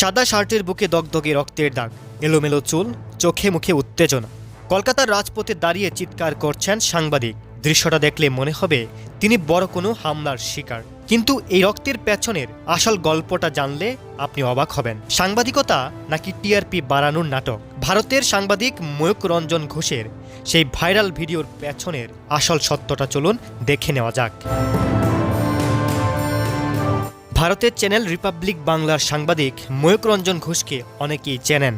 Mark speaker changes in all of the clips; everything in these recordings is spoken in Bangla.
Speaker 1: সাদা শার্টের বুকে দগদগে রক্তের দাগ, এলোমেলো চুল, চোখে মুখে উত্তেজনা। কলকাতার রাজপথে দাঁড়িয়ে চিৎকার করছেন সাংবাদিক। দৃশ্যটা দেখলে মনে হবে তিনি বড় কোনো হামলার শিকার। কিন্তু এই রক্তের পেছনের আসল গল্পটা জানলে আপনি অবাক হবেন। সাংবাদিকতা নাকি টিআরপি বাড়ানোর নাটক? ভারতের সাংবাদিক ময়ূক রঞ্জন ঘোষের সেই ভাইরাল ভিডিওর পেছনের আসল সত্যটা চলুন দেখে নেওয়া যাক। ভারতের চ্যানেল রিপাবলিক বাংলার সাংবাদিক ময়ূক রঞ্জন ঘোষকে অনেকেই চেনেন।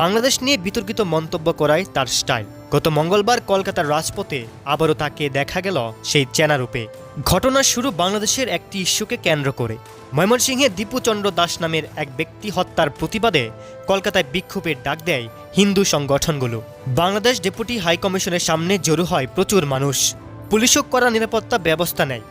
Speaker 1: বাংলাদেশ নিয়ে বিতর্কিত মন্তব্য করায় তার স্টাইল। গত মঙ্গলবার কলকাতার রাজপথে আবারও তাকে দেখা গেল সেই চেনা রূপে ঘটনার শুরু বাংলাদেশের একটি ইস্যুকে কেন্দ্র করে। ময়মনসিংহে দীপুচন্দ্র দাস নামের এক ব্যক্তি হত্যার প্রতিবাদে কলকাতায় বিক্ষোভের ডাক দেয় হিন্দু সংগঠনগুলো। বাংলাদেশ ডেপুটি হাইকমিশনের সামনে জড়ো হয় প্রচুর মানুষ। পুলিশও করা নিরাপত্তা ব্যবস্থা নেয়।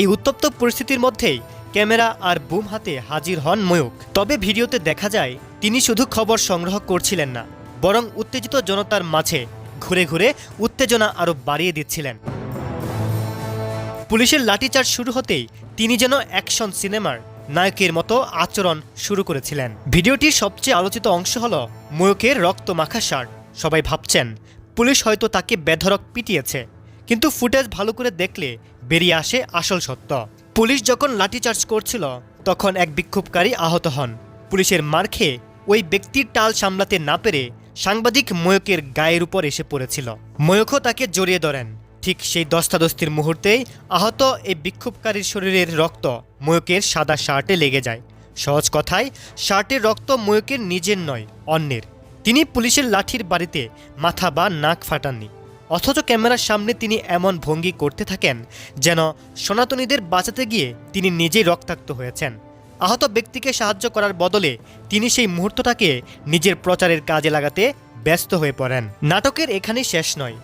Speaker 1: এই উত্তপ্ত পরিস্থিতির মধ্যেই ক্যামেরা আর বুম হাতে হাজির হন ময়ূক। তবে ভিডিওতে দেখা যায়, তিনি শুধু খবর সংগ্রহ করছিলেন না, বরং উত্তেজিত জনতার মাঝে ঘুরে ঘুরে উত্তেজনা আরও বাড়িয়ে দিচ্ছিলেন। পুলিশের লাঠিচার্জ শুরু হতেই তিনি যেন অ্যাকশন সিনেমার নায়কের মতো আচরণ শুরু করেছিলেন। ভিডিওটির সবচেয়ে আলোচিত অংশ হল ময়ূকের রক্ত মাখা শার্ট সবাই ভাবছেন, পুলিশ হয়তো তাকে বেধরক পিটিয়েছে। কিন্তু ফুটেজ ভালো করে দেখলে বেরিয়ে আসে আসল সত্য। পুলিশ যখন লাঠিচার্জ করছিল, তখন এক বিক্ষোভকারী আহত হন। পুলিশের মার খেয়ে ওই ব্যক্তির টাল সামলাতে না পেরে সাংবাদিক ময়কের গায়ের উপর এসে পড়েছিল। ময়কও তাকে জড়িয়ে ধরেন। ঠিক সেই দস্তাদস্তির মুহূর্তেই আহত এই বিক্ষোভকারীর শরীরের রক্ত ময়কের সাদা শার্টে লেগে যায়। সহজ কথায়, শার্টের রক্ত ময়ূকের নিজের নয়, অন্যের। তিনি পুলিশের লাঠির বাড়িতে মাথা বা নাক ফাটাননি। অথচ ক্যামেরার সামনে তিনি এমন ভঙ্গি করতে থাকেন যেন সনাতনীদের বাঁচাতে গিয়ে তিনি নিজেই রক্তাক্ত হয়েছেন। আহত ব্যক্তিকে সাহায্য করার বদলে তিনি সেই মুহূর্তটাকে নিজের প্রচারের কাজে লাগাতে ব্যস্ত হয়ে পড়েন। নাটকের এখানেই শেষ নয়।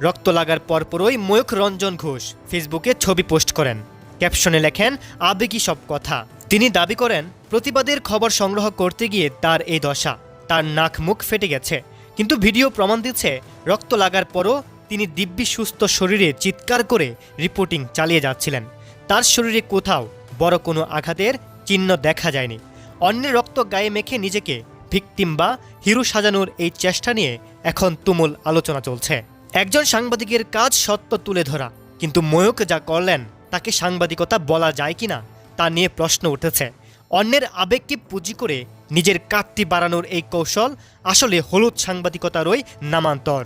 Speaker 1: রক্ত লাগার পরপরই ময়ূখ রঞ্জন ঘোষ ফেসবুকে ছবি পোস্ট করেন। ক্যাপশনে লেখেন, আবেগী সব কথা। তিনি দাবি করেন, প্রতিবাদের খবর সংগ্রহ করতে গিয়ে তার এই দশা। তার নাক মুখ ফেটে গেছে। কিন্তু ভিডিও প্রমাণ দিচ্ছে, রক্ত লাগার পরও তিনি দিব্যি সুস্থ শরীরে চিৎকার করে রিপোর্টিং চালিয়ে যাচ্ছিলেন। তার শরীরে কোথাও বড় কোনো আঘাতের চিহ্ন দেখা যায়নি। অন্যের রক্ত গায়ে মেখে নিজেকে ভিকটিম বা হিরো সাজানোর এই চেষ্টা নিয়ে এখন তুমুল আলোচনা চলছে। একজন সাংবাদিকের কাজ সত্য তুলে ধরা, কিন্তু ময়ূক যা করলেন তাকে সাংবাদিকতা বলা যায় কিনা তা নিয়ে প্রশ্ন উঠেছে। অন্যের আবেগকে পুঁজি করে নিজের কাটতি বাড়ানোর এই কৌশল আসলে হলুদ সাংবাদিকতারই নামান্তর।